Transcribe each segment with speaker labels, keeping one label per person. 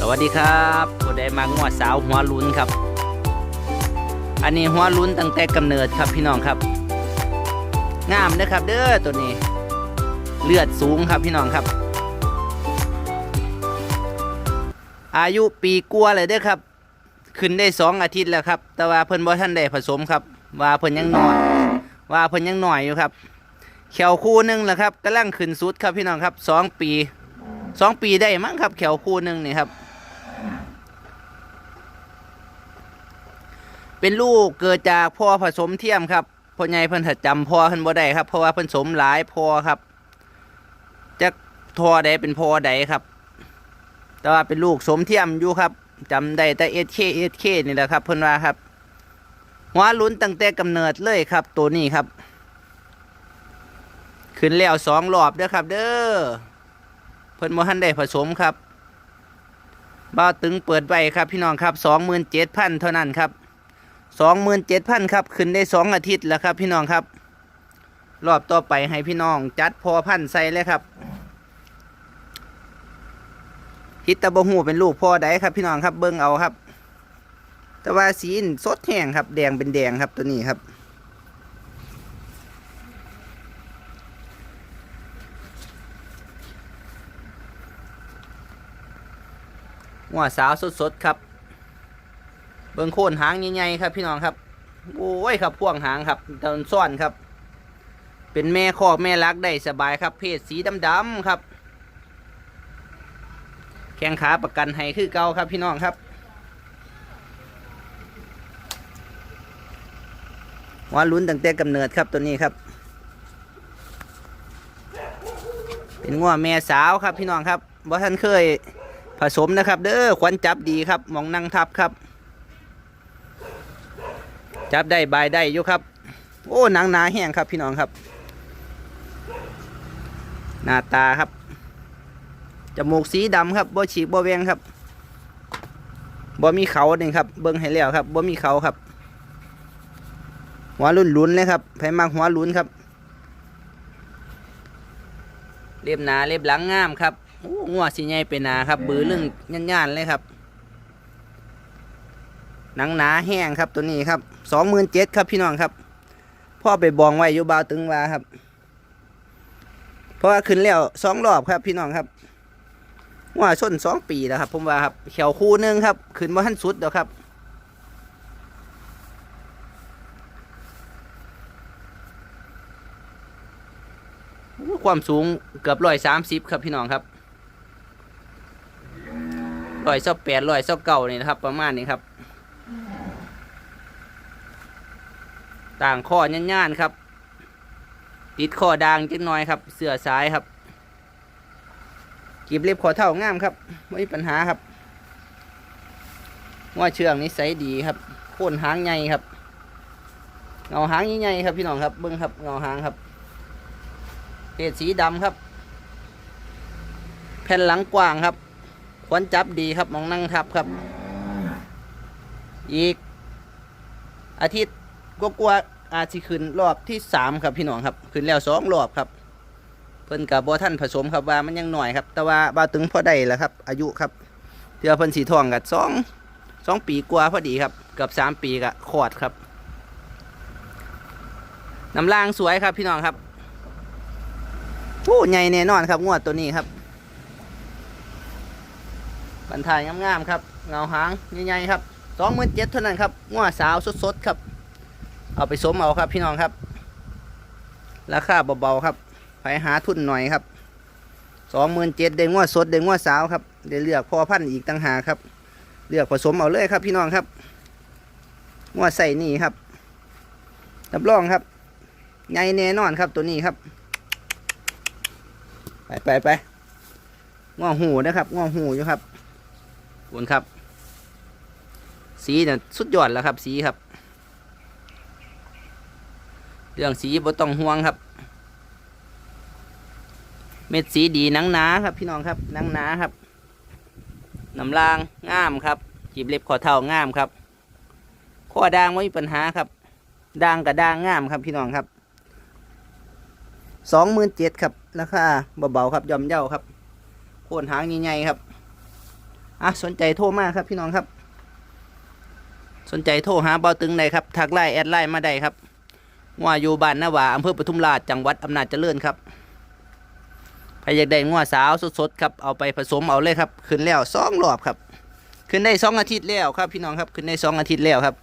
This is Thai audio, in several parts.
Speaker 1: สวัสดีครับผู้ใดมางวดสาวหัวลุ้นครับ อันนี้หัวลุ้นตั้งแต่กำเนิดครับพี่น้องครับ งามนะครับ เด้อตัวนี้ เลือดสูงครับพี่น้องครับ อายุปีกลัวเลยเด้อครับ ขึ้นได้สองอาทิตย์แล้วครับ แต่ว่าเพิ่นบ่ท่านได้ผสมครับ ว่าเพิ่นยังน้อย ว่าเพิ่นยังหน้อยอยู่ครับแขวคู่หนึ่งแหละครับกำลังขึ้นสุดครับพี่น้องครับสองปีสองปีได้มั้งครับแขวคู่หนึ่งนี่ครับ เป็นลูกเกิดจากพ่อผสมเทียมครับพ่อใหญ่เพิ่นถ้าจำพ่อเพิ่นบ่ได้ครับเพราะว่าเพิ่นสมหลายพ่อครับจักทอใดเป็นพ่อใดครับ แต่ว่าเป็นลูกสมเทียมอยู่ครับจำได้แต่ SK SK นี่แหละครับเพิ่นว่าครับหัวลุ้นตั้งแต่กำเนิดเลยครับ ตัวนี้ครับ ขึ้นแล้วสองรอบเด้อครับ เด้อเพิ่นบ่ทันได้ผสมครับบ้าตึงเปิดไว้ครับพี่น้องครับสองหมื่นเจ็ดพันเท่านั้นครับ สองหมื่นเจ็ดพันครับ ขึ้นได้สองอาทิตย์แล้วครับ พี่น้องครับ รอบต่อไปให้พี่น้องจัดพอพันใส่เลยครับฮิตตะบหูเป็นลูกพ่อใดครับ พี่น้องครับเบิ้งเอาครับ แต่ว่าสีนสดแห้งครับ แดงเป็นแดงครับตัวนี้ครับหัวสาวสดๆครับ เบิ้งโค่นหางใหญ่ๆครับ พี่น้องครับ โอ้ยครับพ่วงหางครับตอนซ่อนครับ เป็นแม่คอกแม่รักได้สบายครับ เพศสีดำๆครับ แข้งขาประกันให้คือเก่าครับพี่น้องครับว่าลุ้นตั้งแต่กำเนิดครับตัวนี้ครับ เป็นงัวแม่สาวครับพี่น้องครับว่าท่านเคยผสมนะครับ เด้อขวัญจับดีครับมองนั่งทับครับ จับได้บายได้อยู่ครับ โอ้หนังหนาแห้งครับพี่น้องครับ หน้าตาครับจมูกสีดำครับบ่ฉีกบ่แวงครับบ่มีเขาเนี่ยครับ เบิ้งให้แล้วครับบ่มีเขาครับ หัวลุ้นลุ้นเลยครับไผมากหัวลุ้นครับเรียบหนาเรียบหลังงามครับโอ้งัวสีใหญ่เป็นหนาครับ บือเรื่องย่านๆเลยครับ หนังหนาแห้งครับตัวนี้ครับสองหมื่นเจ็ดครับพี่น้องครับพ่อไปบองไว้อยู่บาวตึงวาครับ เพราะว่าขึ้นแล้วสองรอบครับพี่น้องครับว่าส้นสองปีแล้วครับผมว่าครับเขียวคู่หนึงครับ ขึ้นมาทันสุดแล้วครับความสูงเกือบร้อยสามสิบครับพี่น้องครับร้อยเส้าแปดร้อยเส้าเก่านี่นะครับ ประมาณนี้ครับ ต่างข้อย่านๆครับ ติดข้อด่างจังน้อยครับ เสือสายครับกีบเล็บขอเท่างามครับไม่มีปัญหาครับว่าเชืองนิสัยดีครับโค่นหางใหญ่ครับ เงาหางใหญ่ครับพี่น้องครับเบิ้งครับเงาหางครับเพศสีดำครับ แผ่นหลังกว้างครับขวนจับดีครับมองนั่งทับครับ อีก อาทิตย์ ก็กลัวๆอาจสิขึ้นรอบที่สามครับพี่น้องครับขึ้นแล้วสองรอบครับเพิ่นกับบท่านผสมครับว่ามันยังหน่อยครับ แต่ว่าบาตึงพอได้แล้วครับ อายุครับเทือเพิ่นสีทองกับสองสองปีกว่าพอดีครับเกือบสามปีกับขอดครับน้ำล่างสวยครับพี่น้องครับโอ้ใหญ่แน่นอนครับงวดตัวนี้ครับบรรทายงามๆครับ เงาหางใหญ่ๆครับสองหมื่นเจ็ดเท่านั้นครับงวดสาวสดๆครับ เอาไปสมเอาครับพี่น้องครับ ราคาเบาๆครับไปหาทุนหน่อยครับสองหมื่นเจ็ดเด้งวดสดเด้งวดสาวครับได้เลือกพอพันธุ์อีกต่างหากครับ เลือกผสมเอาเลยครับพี่น้องครับงวดใส่นี่ครับรับรองครับใหญ่แน่นอนครับตัวนี้ครับ ไปไปไปง่วงหูนะครับง่วงหูอยู่ครับขอบคุณครับ สีเนี่ยสุดยอดแล้วครับ สีครับ เรื่องสีบ่ต้องห่วงครับ เม็ดสีดีนังหนาครับ พี่น้องครับนังหนาครับน้ำลางงามครับจีบเล็บขอเท่างามครับข้อด่างไม่มีปัญหาครับด่างกับด่างงามครับพี่น้องครับสองหมื่นเจ็ดครับราคาเบาๆครับย่อมเย่าครับโคนหางใหญ่ๆครับอะสนใจโทรมาครับพี่น้องครับ สนใจโทรหาเบาตึงได้ครับทักไลน์แอดไลน์มาได้ครับ งัวอยู่บ้านนาวาอำเภอปทุมราชจังหวัดอำนาจเจริญครับใครอยากได้งัวสาวสดๆครับเอาไปผสมเอาเลยครับขึ้นแล้วสองรอบครับ ขึ้นได้สองอาทิตย์แล้วครับ พี่น้องครับขึ้นได้สองอาทิตย์แล้วครับ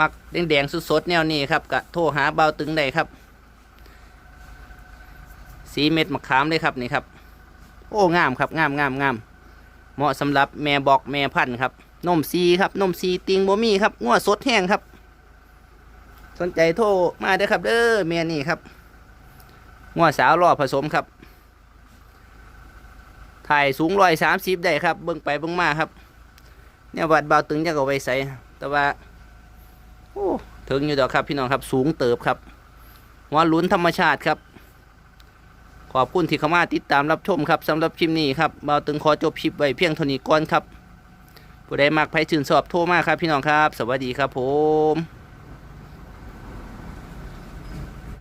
Speaker 1: มักแดงๆสดๆแนวนี้ครับก็โทรหาเบาตึงได้ครับ สีเม็ดมะขามเลยครับนี่ครับ โอ้งามครับงามงามงามเหมาะสำหรับแม่บอกแม่พันธุ์ครับนมซีครับนมซีติงบ่มีครับงัวสดแห้งครับ สนใจโทรมาเด้อครับ เด้อแม่นี่ครับงัวสาวรอผสมครับ ถ่ายสูงร้อยสามสิบได้ครับ เบิ่งไปเบิ่งมาครับ เนี่ยวัดเบาตึงจะเอาไว้ใส่แต่ว่าโอ้ถึงอยู่ดอกครับพี่น้องครับ สูงเติบครับหัวลุ้นธรรมชาติครับ ขอบคุณที่เข้ามาติดตามรับชมครับสำหรับคลิปนี้ครับเบาตึงขอจบคลิปไว้เพียงเท่านี้ก่อนครับผู้ใดมักไผชื่นชอบโทรมาครับพี่น้องครับ สวัสดีครับผม